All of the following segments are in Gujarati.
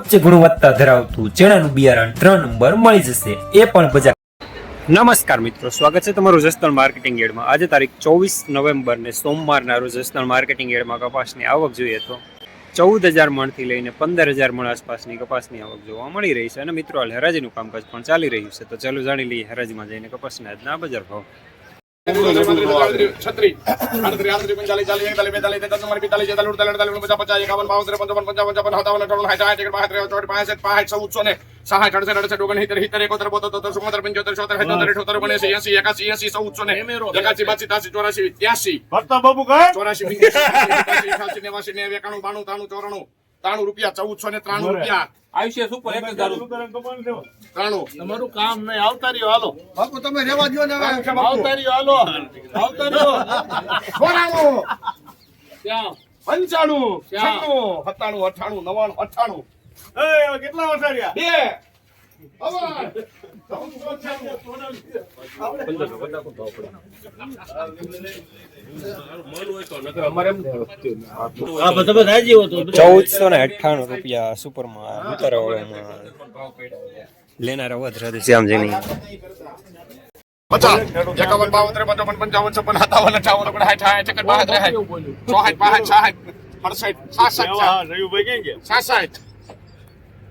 ઉચ્ચ ગુણવત્તા ધરાવતું ચણાનું બિયારણ ત્રણ નંબર મળી જશે. એ પણ બજાર નમસ્કાર મિત્રો, સ્વાગત છે તમારું જસદણ માર્કેટિંગ એડમાં. આજે તારીખ ચોવીસ નવેમ્બર ને સોમવારના રોજ જસદણ માર્કેટિંગ એડમાં કપાસની આવક જોઈએ તો ચૌદ હજાર મણથી લઈને પંદર હજાર મણ આસપાસની કપાસની આવક જોવા મળી રહી છે. અને મિત્રો, હાલ હરાજીનું કામકાજ પણ ચાલી રહ્યું છે. તો ચાલો જાણી લઈએ હરાજીમાં જઈને કપાસના આજના બજાર ભાવ. છત્રી આડત્રીસ આડત્રીસ ચાલીસ એકતાલીસ બેતાલીસ તેતાલીસ પિસ્તાલીસ છેતાલીસ અડતાલીસ પચાસ પચાસ એકાવન બાવન ત્રેપન પંચાવન પંચાવન સત્તાવન અઠાવન સાઠ સાઠ એકડ બાસઠ ત્રેસઠ ચોસઠ પાંસઠ પાંસઠ ચૌદસો ને સાઠ અડસઠ અડસઠ ઓગણસિત્તેર સિત્તેર એકોતેર બોતેર ચુમ્મોતેર પંચોતેર છોતેર સત્તોતેર અઠોતેર ઓગણએંસી એંસી એકાસી એસી ચૌદસો ને એકાસી બાસી તાસી ચોરાસી ત્યાસી ચોરાસી નેવાસી નેવું એકાણું બાણું ત્રાણું ચોરાણું તાણું રૂપિયા ચૌદસો ને ત્રાણું રૂપિયા. આયુષ્ય સુપર એક દારૂ. ત્રાણું તમારું કામ નહીં. આવતા રહ્યો હાલો. બાપુ તમે રેવા દો ને હવે. આવતા રહ્યો હાલો. આવતા રહ્યો. ચોરાણું ત્યાં પંચાણું ક્યાં? છન્નું સત્તાણું અઠાણું નવાણું અઠાણું એ કેટલા વસાડ્યા બે. અવાજ. ચૌદસો ને અઠ્ઠાણું રૂપિયા સુપરમાં ઉતારવાળામાં લેનારા વધારે શ્યામજીની. પચાસ એકાવન બાવન ત્રેપન પંચાવન છપ્પન સત્તાવન અઠાવન ઓગણસાઠ સાઠ એકસઠ બાસઠ ચોસઠ પાસઠ સાઠ અડસઠ સાસઠ રયુભાઈ ક્યાં ગયા? સાસઠ.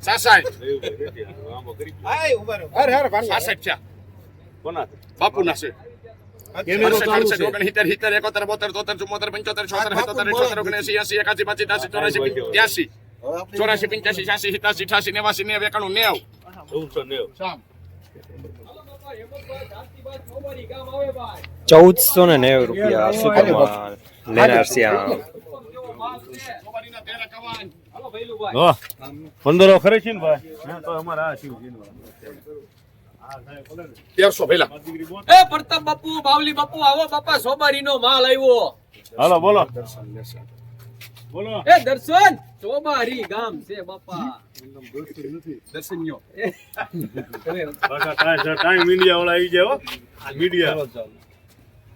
સાસઠ. અરે અરે ભાઈ સાસઠ છે. કોના? બાપુના છે. કેમેરો અડસઠ, ચાલુ અડસઠ, છે ઓગણસિત્તેર, સિત્તેર, એકોતેર, બોતેર, તોતેર, ચુમ્મોતેર, પંચોતેર, છોતેર, સત્તોતેર, અઠ્યોતેર, ઓગણએંસી, એંસી, એકાસી, બાસી, ત્યાસી, ચોરાસી, ત્યાસી, ચોરાસી, પંચ્યાસી, છ્યાસી, સિત્યાસી, અઠ્યાસી, નેવાસી, નેવું, એકાણું, નેવું. ચૌદસો નેવું ચૌદસો ને નેવું રૂપિયા સુપરમાં લેનાર શ્યામ સોબારીના તેર એકાવન. હા પંદરો ખરે છે ને ભાઈ હા તો અમારા આ શિવજી તેરસો પેલા એ પ્રતાપ બાપુ બાવલી બાપુ આવો બાપા સોબારી નો માલ આવ્યો. હાલો બોલો. બોલો. એ દર્શન સોબારી ગામ છે બાપા. દર્શનયો ટાઈમ ટાઈમ મીડિયા વાળા આવી જાય હો. મીડિયા.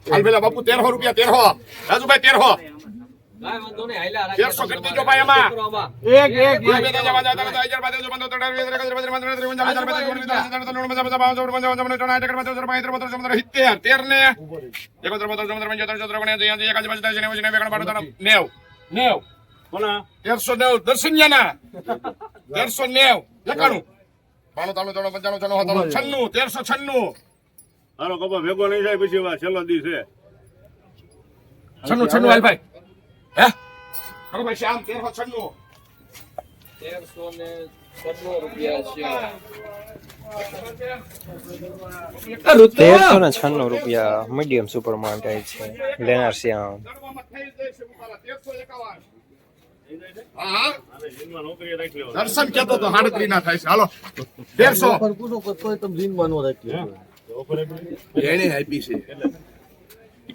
હાલ પેલા બાપુ તેરસો રૂપિયા તેરસો. રાજુભાઈ તેરસો. ભાઈ એમાં. એક એક તેર એકાસી, ને ત્યાસી, નેવું, નેવું, તેરસો નેવું દર્શનિયાના તેરસો નેવું એકાણું બાણું ત્રાણું ત્રણ પંચાણું છન્નું સત્તાણું છન્નું તેરસો છન્નું હાલો કપા ભેગો નહીં થાય પછી વા છેલ્લો દી છે છન્નું છન્નું હાલ ભાઈ હે? કરો ભાઈ શ્યામ તેરસો છન્નું. તેરસો ને છન્નું રૂપિયા છે. તેરસો ને છન્નું રૂપિયા મીડિયમ સુપરમાં છે. લેનાર શ્યામ. દર્શન કેતો તો હાડકરી ના થાય છે. હાલો તેરસો. એને આપી છે.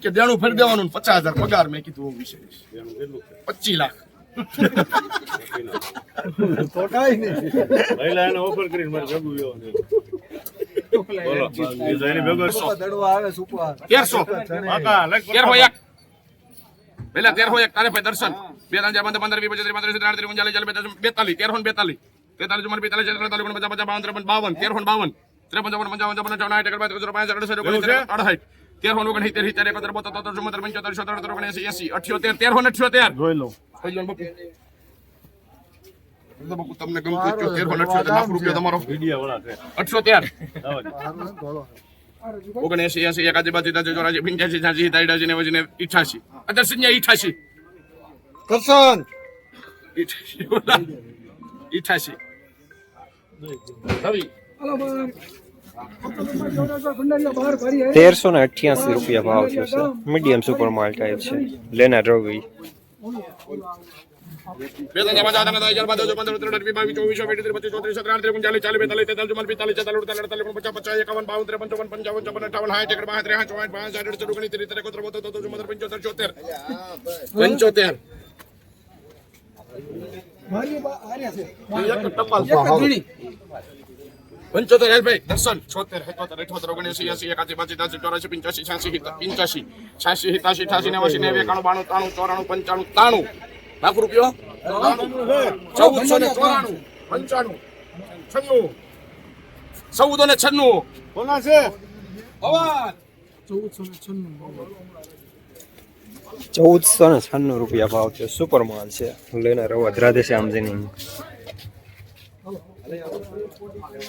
કે દેણું ફરી દેવાનું પચાસ હજાર પગાર મેં કીધું હું વિશે એનું પચીસ લાખ. તેરસો. તેરસો પેલા તેરસો એક તારે દર્શન. બે ત્રણ પંદર પંદર વીસ પચીસ ત્રીસ પાંત્રીસ ત્રીસ આડત્રીસ ઊંચાલીસ ચાલીસ બેતાલીસ બેતાલીસ તેરસો બેતાલીસ. તેતાલીસ ચુમ્માલીસ છેતાલીસ અડતાલીસ ઓગણપચાસ પચાસ બાવન ત્રેપન બાવન તેરસો બાવન ત્રેપન ચોપન પંચાવન ચોપન અઠાવન સાઠ તેરસો ઓગણસિત્તેર સિત્તેર એકોતેર બોતેર તોતેર ચુમ્મોતેર પંચોતેર છોતેર અડસઠ ઓગણએંસી અઠ્યોતેર તેરસો ને અઠ્યોતેર. જોઈ લો. બાપુ. તમને ગમતું તેરસો ને અઠ્યોતેર લાખ રૂપિયા તમારો. મીડિયા વાળા છે. અઠ્યોતેર. ઓગણએંસી એંસી પંચ્યાસી છ્યાસી ત્યાસી નેવાસી ને અઠ્યાસી અત્યારે કરશન. રવિ તેરસો ને અઠ્યાસી રૂપિયા ભાવ થયો છે. મીડિયમ સુપર માલ ટાઈપ છે. લેના રવિ પંચોતેર. પંચોતેર હેલભાઈ દર્શન. છોતેર એકોતેર અઠોતેર ઓગણસી એસી એકાસી પાંચી ત્યાસી ચોરાસી પંચ્યાસી છ્યાસી પંચ્યાસી છ્યાસી સિત્યાસી અઠાસી નેવાસી નેવું એકાણું બાણું ત્રાણું ચોરાણું પંચાણું ત્રાણું. લાખ રૂપિયો? ચૌદસો ને ચોરાણું પંચાણું છન્નું. ચૌદ ને છન્નું. કોના છે? અવાજ. ચૌદસો ને છન્નું. રૂપિયા ભાવ છે. સુપર માલ છે. લઈને રવા રાધેશ્યામજીની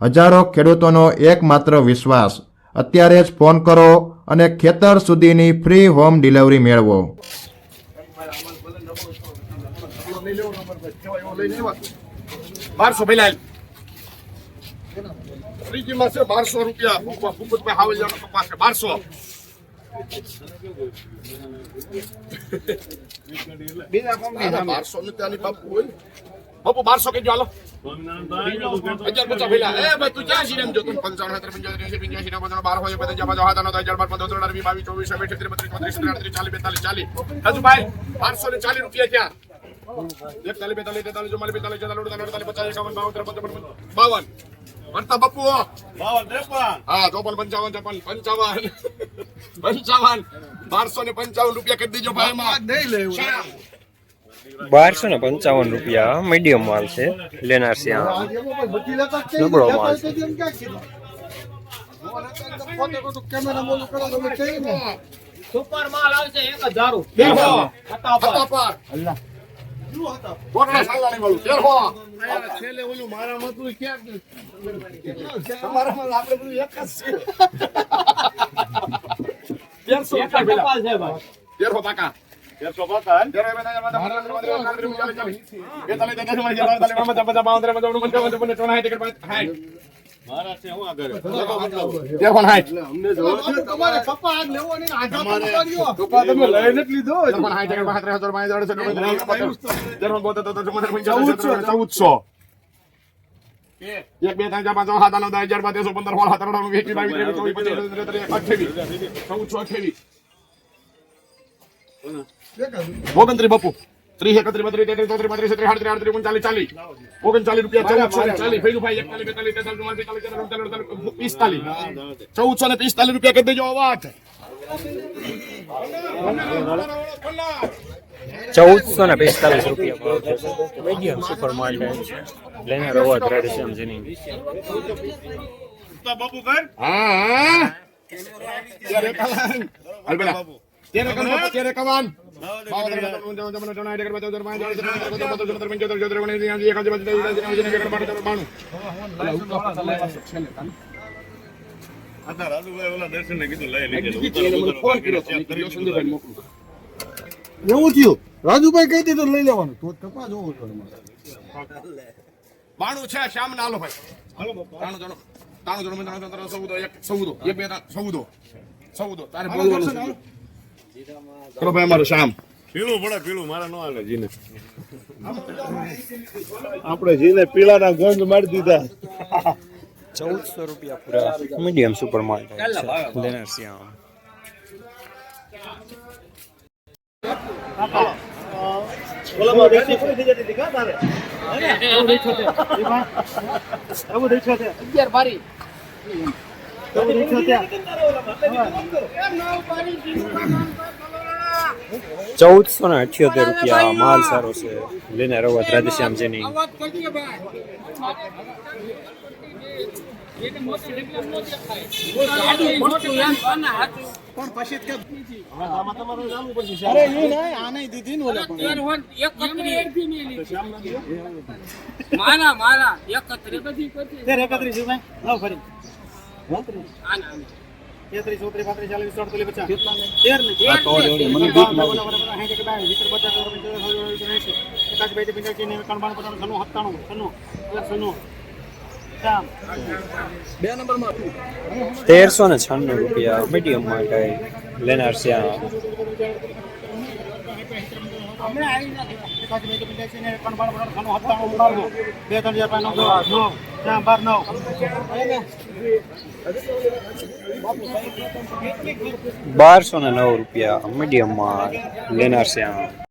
હજારો ખેડૂતોનો એકમાત્ર વિશ્વાસ. અત્યારે જ ફોન કરો અને ખેતર સુધીની ફ્રી હોમ ડિલિવરી મેળવો. બારસો છે રૂપિયા. ભૂપતભાઈ હાવલિયાનો કપાસ છે બારસો. બારસો ને ત્યાંની બાપુ હોય બાપુ બારસો કેજો હાલો. અગિયાર પચાસ પેલા. એ ભાઈ તું ક્યાં છીએ જો? તું પંચાવન સત્તર પંચોતેર એંસી પંચ્યાસી નવ્વદ અને બાર હોય બધા જવા જવા હતા હજાર બાર પંદર અઢાર બાવીસ ચોવીસ છવ્વીસ છત્રીસ બત્રીસ ચોત્રીસ ત્રીસ ચાલીસ બેતાલીસ ચાલીસ. હજુ ભાઈ બારસો ને ચાલીસ રૂપિયા ક્યાં? એકતાલીસ બેતાલીસ તેતાલીસ ચુમ્માલીસ પિસ્તાલીસ છેતાલીસ અડતાલીસ પચાસ એકાવન બાવન ત્રેપન બાવન. વર્તા બાપુ હા. ચોપન પંચાવન ચોપન પંચાવન. પંચાવન. બારસો ને પંચાવન રૂપિયા કરી દીજો ભાઈ નહીં લેવું બારસો ને પંચાવન રૂપિયા મીડિયમ માલ છે લેનાર શ્યામ બધી લેતા જ નબળો માલ તો એમ ક્યાં કીધું પોતે તો કેમેરા મોલું કરો તમે કહીએ ને સુપર માલ આવશે એક હજારો આપણે બધું એક જ છે તેરસો છે પાકા. ચૌદસો એક બે ત્રણ ચાર પાંચ સાત આઠ નવ દસ હજાર બાર પંદર સોળ સત્તર વીસ બાવીસ ત્રેવીસ ચોવીસ પચીસ ત્રીસ અઠ્યાવીસ ચૌદસો અઠ્યાવીસ ઓગણત્રીસ. બપુ. ત્રીસ એકત્રીસ બત્રીસ તેત્રીસ ચોત્રીસ બત્રીસ ત્રીસ આડત્રીસ આડત્રીસ ઓગણચાલીસ ચાલીસ. ઓગણચાલીસ રૂપિયા ચૌદ સો ચાલીસ. ભાઈ ભાઈ એકતાલીસ બેતાલીસ તેતાલીસ પિસ્તાલીસ પિસ્તાલીસ. ચૌદસો ને પિસ્તાલીસ રૂપિયા કરી દેજો અવાજ. ચૌદસો ને પિસ્તાલીસ રૂપિયા મીડિયમ. Super market. લઈને રવા રાધેશ્યામજીની બાપુ કર હા હા. હાલ લીધેલું એવું થયું રાજુભાઈ કઈ દીધું લઈ લેવાનું તો ટપા જોવું છે શ્યામ ના હાલો ભાઈ જણો તાણું જણો ચૌદો એક સૌદો એક બે સૌદો ચૌદો તારે. ચલો ભાઈ અમારે શામ પીળું પડે પીળું મારે નો હાલે જીને આપણે જીને પીળાના ગંધ મારી દીધા ચૌદસો રૂપિયા પૂરા મીડિયમ સુપર માર્કેટ છે શ્યામ અગિયાર બારી ચૌદસો ને અઠ્યોતેર રૂપિયા માલ સારો છે લઈને રવત રાધેશ્યામ જેની વાત કરજે ભાઈ એને મોટી રેકલમ ન દેખાય. મોટું મોટું એમ કોને હાચું? અરે એ નહીં આને દીધી ને ઓલા પણ. મારા એકત્રીસ લાવ ફરી. તેત્રીસ ચોત્રીસ પાંત્રીસ ચાલીસ અડતાલીસ પચાસ. તેર ને એકાદ બે પંચાસી ને. એકાવન બાવન પચાસ છન્નું સત્તાણું છન્નું ચાર. તેરસો ને છન્નું રૂપિયા મીડિયમ કઈ લેનાર છે બે ત્રણ ચાર પાંચ નવ બાર નવ. બારસો ને નવ રૂપિયા મીડિયમ લેનાર છે શ્યામ